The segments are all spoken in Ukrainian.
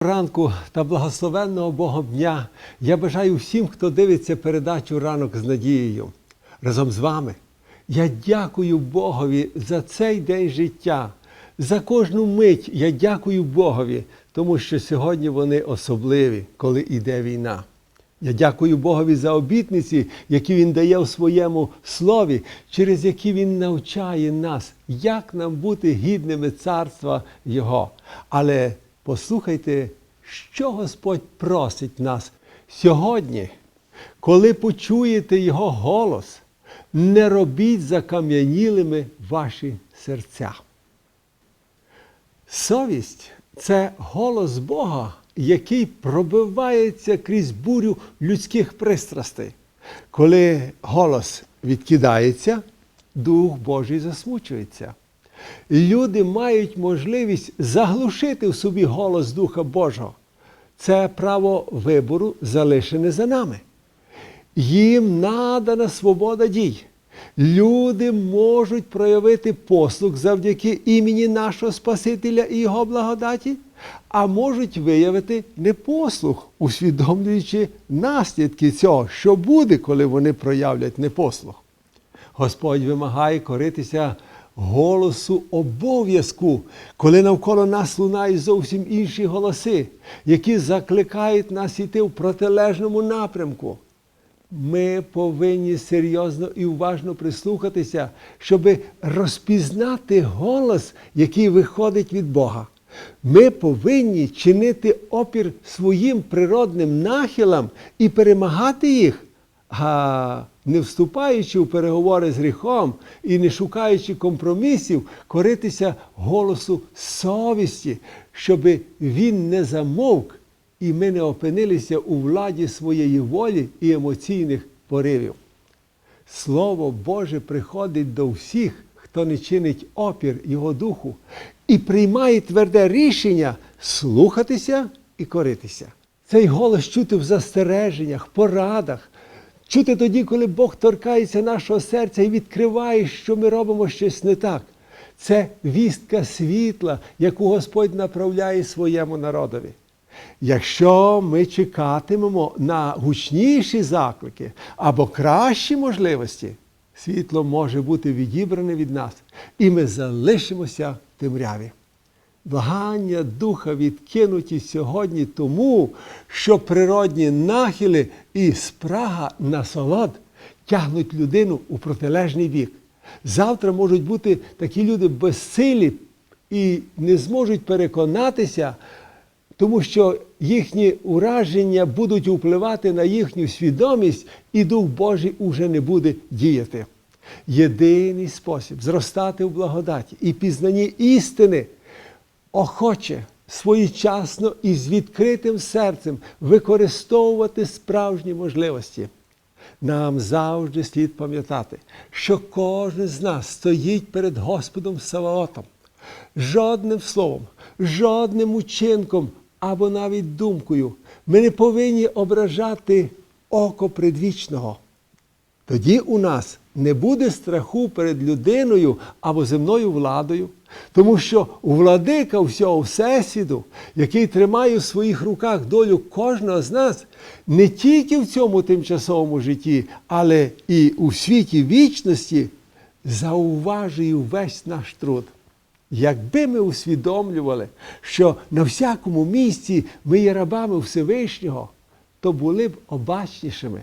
Ранку та благословенного Богом дня я бажаю всім, хто дивиться передачу ранок з надією. Разом з вами я дякую Богові за цей день життя, за кожну мить я дякую Богові, тому що сьогодні вони особливі, коли йде війна. Я дякую Богові за обітниці, які Він дає у своєму слові, через які Він навчає нас, як нам бути гідними царства Його. Але послухайте, що Господь просить нас сьогодні, коли почуєте Його голос, не робіть закам'янілими ваші серця. Совість це голос Бога, який пробивається крізь бурю людських пристрастей. Коли голос відкидається, Дух Божий засмучується. Люди мають можливість заглушити в собі голос Духа Божого. Це право вибору залишене за нами. Їм надана свобода дій. Люди можуть проявити послуг завдяки імені нашого Спасителя і Його благодаті, а можуть виявити непослух, усвідомлюючи наслідки цього, що буде, коли вони проявлять непослух. Господь вимагає коритися голосу обов'язку, коли навколо нас лунають зовсім інші голоси, які закликають нас йти в протилежному напрямку. Ми повинні серйозно і уважно прислухатися, щоб розпізнати голос, який виходить від Бога. Ми повинні чинити опір своїм природним нахилам і перемагати їх, а не вступаючи в переговори з гріхом і не шукаючи компромісів, коритися голосу совісті, щоб він не замовк і ми не опинилися у владі своєї волі і емоційних поривів. Слово Боже приходить до всіх, хто не чинить опір Його духу, і приймає тверде рішення слухатися і коритися. Цей голос чути в застереженнях, порадах, чути тоді, коли Бог торкається нашого серця і відкриває, що ми робимо щось не так. Це вістка світла, яку Господь направляє своєму народові. Якщо ми чекатимемо на гучніші заклики або кращі можливості, світло може бути відібране від нас, і ми залишимося в темряві. Благання духа відкинуті сьогодні тому, що природні нахили і спрага насолод тягнуть людину у протилежний бік. Завтра можуть бути такі люди безсилі і не зможуть переконатися, тому що їхні ураження будуть впливати на їхню свідомість, і Дух Божий уже не буде діяти. Єдиний спосіб зростати в благодаті і пізнанні істини охоче, своєчасно і з відкритим серцем використовувати справжні можливості. Нам завжди слід пам'ятати, що кожен з нас стоїть перед Господом Саваотом. Жодним словом, жодним учинком або навіть думкою ми не повинні ображати око предвічного. Тоді у нас не буде страху перед людиною або земною владою, тому що владика всього Всесвіту, який тримає в своїх руках долю кожного з нас, не тільки в цьому тимчасовому житті, але і у світі вічності, зауважує весь наш труд. Якби ми усвідомлювали, що на всякому місці ми є рабами Всевишнього, то були б обачнішими.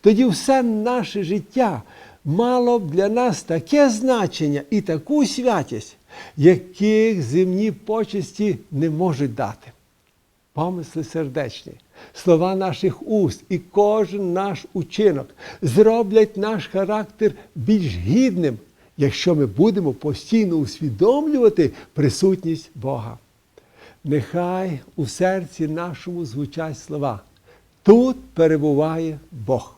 Тоді все наше життя мало б для нас таке значення і таку святість, яких земні почесті не можуть дати. Помисли сердечні, слова наших уст і кожен наш учинок зроблять наш характер більш гідним, якщо ми будемо постійно усвідомлювати присутність Бога. Нехай у серці нашому звучать слова. Тут перебуває Бог.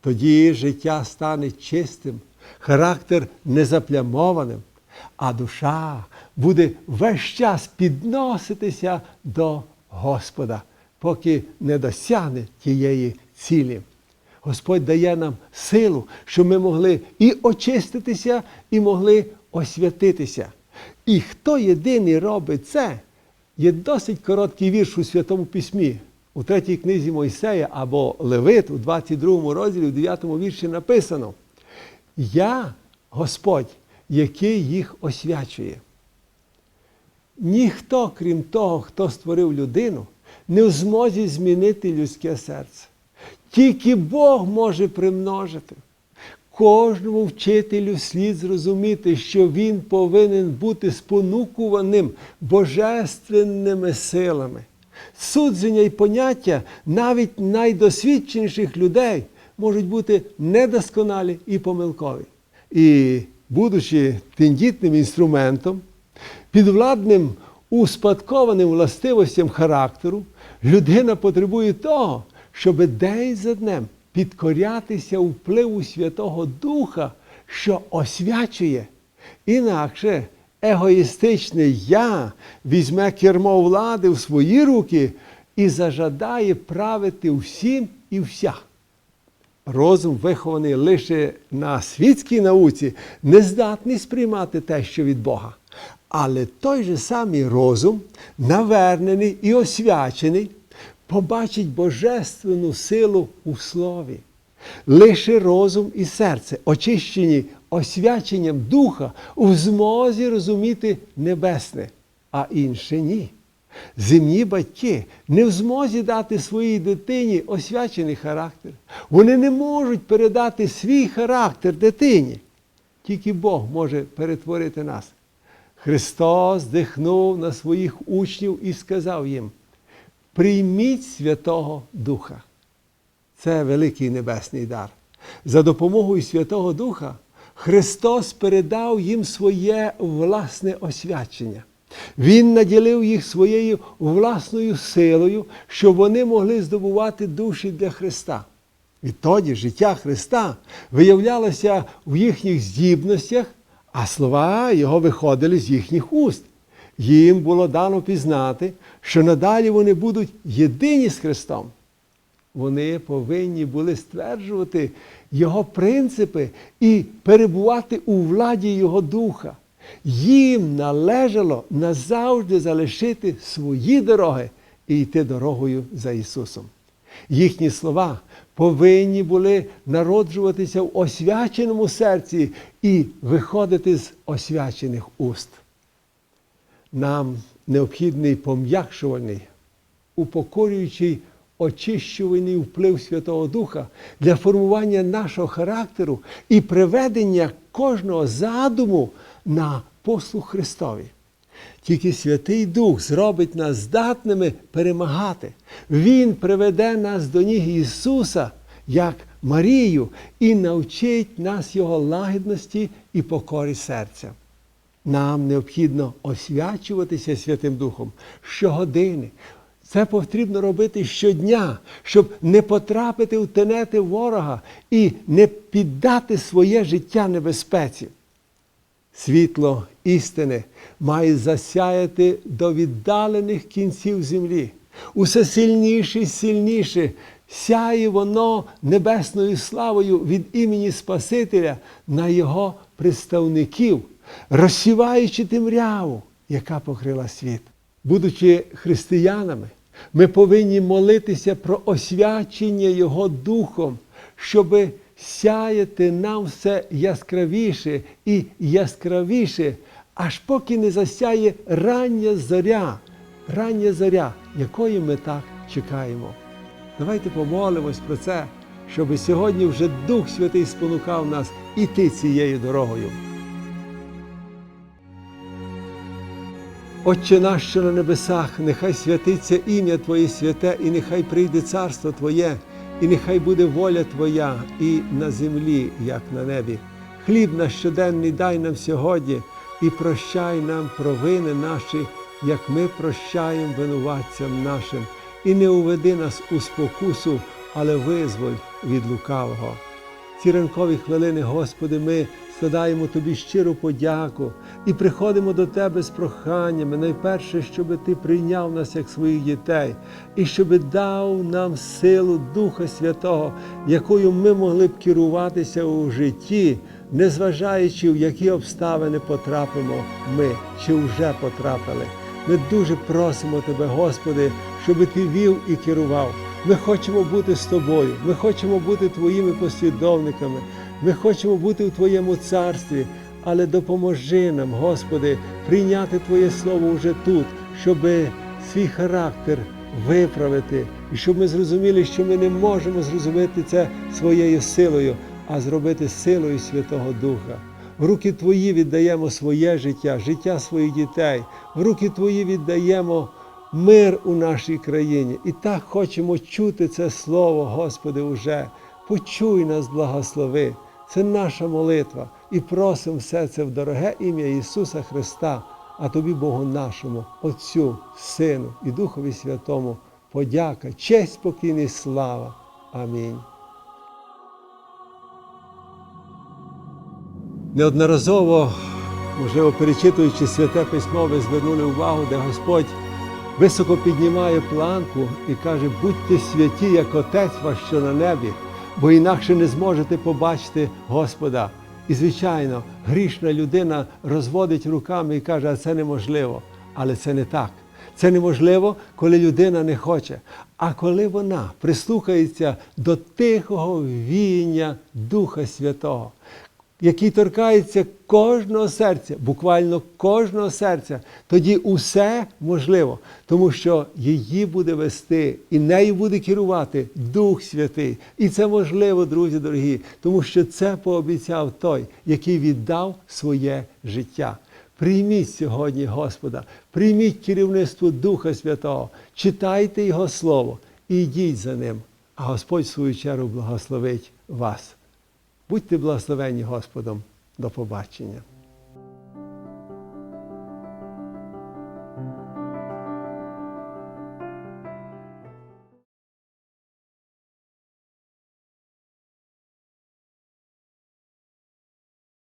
Тоді життя стане чистим, характер незаплямованим, а душа буде весь час підноситися до Господа, поки не досягне тієї цілі. Господь дає нам силу, щоб ми могли і очиститися, і могли освятитися. І хто єдиний робить це, Є досить короткий вірш у Святому Письмі. У третій книзі Мойсея або Левит у 22 розділі, у 9 вірші написано: Я Господь, який їх освячує. Ніхто, крім того, хто створив людину, не в змозі змінити людське серце. Тільки Бог може примножити. Кожному вчителю слід зрозуміти, що він повинен бути спонукуваним божественними силами. Судження і поняття навіть найдосвідченіших людей можуть бути недосконалі і помилкові. І, будучи тендітним інструментом, підвладним успадкованим властивостям характеру, людина потребує того, щоб день за днем підкорятися впливу Святого Духа, що освячує. Інакше егоїстичне я візьме кермо влади в свої руки і зажадає правити всім і вся. Розум, вихований лише на світській науці, не здатний сприймати те, що від Бога. Але той же самий розум, навернений і освячений, побачить божественну силу у слові. Лише розум і серце, очищені освяченням духа, у змозі розуміти небесне, а інше ні. Земні батьки не в змозі дати своїй дитині освячений характер. Вони не можуть передати свій характер дитині. Тільки Бог може перетворити нас. Христос дихнув на своїх учнів і сказав їм: прийміть Святого Духа. Це великий небесний дар. За допомогою Святого Духа Христос передав їм своє власне освячення. Він наділив їх своєю власною силою, щоб вони могли здобувати душі для Христа. Відтоді життя Христа виявлялося в їхніх здібностях, а слова Його виходили з їхніх уст. Їм було дано пізнати, що надалі вони будуть єдині з Христом. Вони повинні були стверджувати Його принципи і перебувати у владі Його Духа. Їм належало назавжди залишити свої дороги і йти дорогою за Ісусом. Їхні слова повинні були народжуватися в освяченому серці і виходити з освячених уст. Нам необхідний пом'якшувальний, упокорюючий очищувальний вплив Святого Духа для формування нашого характеру і приведення кожного задуму на послуг Христові. Тільки Святий Дух зробить нас здатними перемагати. Він приведе нас до ніг Ісуса, як Марію, і навчить нас Його лагідності і покорі серця. Нам необхідно освячуватися Святим Духом щогодини. Це потрібно робити щодня, щоб не потрапити в тенети ворога і не піддати своє життя небезпеці. Світло істини має засяяти до віддалених кінців землі. Усе сильніше і сильніше сяє воно небесною славою від імені Спасителя на його представників, розсіваючи темряву, яка покрила світ. Будучи християнами, ми повинні молитися про освячення Його Духом, щоби сяяти нам все яскравіше і яскравіше, аж поки не засяє рання зоря, рання зоря, якої ми так чекаємо. Давайте помолимось про це, щоб сьогодні вже Дух Святий спонукав нас іти цією дорогою. Отче наш, що на небесах, нехай святиться ім'я Твоє святе, і нехай прийде царство Твоє, і нехай буде воля Твоя і на землі, як на небі. Хліб наш щоденний дай нам сьогодні і прощай нам провини наші, як ми прощаємо винуватцям нашим, і не уведи нас у спокусу, але визволь від лукавого. Ці ранкові хвилини, Господи, ми складаємо Тобі щиру подяку і приходимо до Тебе з проханнями, найперше, щоб Ти прийняв нас як своїх дітей, і щоб дав нам силу Духа Святого, якою ми могли б керуватися у житті, незважаючи, в які обставини потрапимо ми чи вже потрапили. Ми дуже просимо Тебе, Господи, щоб Ти вів і керував. Ми хочемо бути з тобою, ми хочемо бути Твоїми послідовниками, ми хочемо бути у Твоєму царстві, але допоможи нам, Господи, прийняти Твоє Слово вже тут, щоб свій характер виправити, і щоб ми зрозуміли, що ми не можемо зрозуміти це своєю силою, а зробити силою Святого Духа. В руки Твої віддаємо своє життя, життя своїх дітей, в руки Твої віддаємо мир у нашій країні. І так хочемо чути це Слово, Господи, уже. Почуй нас, благослови. Це наша молитва. І просимо все це в дороге ім'я Ісуса Христа, а Тобі, Богу нашому, Отцю, Сину і Духові Святому, подяка, честь, спокійний, слава. Амінь. Неодноразово, можливо, перечитуючи святе письмо, ви звернули увагу, де Господь високо піднімає планку і каже, будьте святі, як Отець ваш, що на небі, бо інакше не зможете побачити Господа. І, звичайно, грішна людина розводить руками і каже, а це неможливо. Але це не так. Це неможливо, коли людина не хоче. А коли вона прислухається до тихого віяння Духа Святого, який торкається кожного серця, буквально кожного серця, тоді усе можливо, тому що її буде вести і нею буде керувати Дух Святий. І це можливо, друзі дорогі, тому що це пообіцяв той, який віддав своє життя. Прийміть сьогодні Господа, прийміть керівництво Духа Святого, читайте Його Слово і йдіть за ним. А Господь в свою чергу благословить вас. Будьте благословені Господом. До побачення.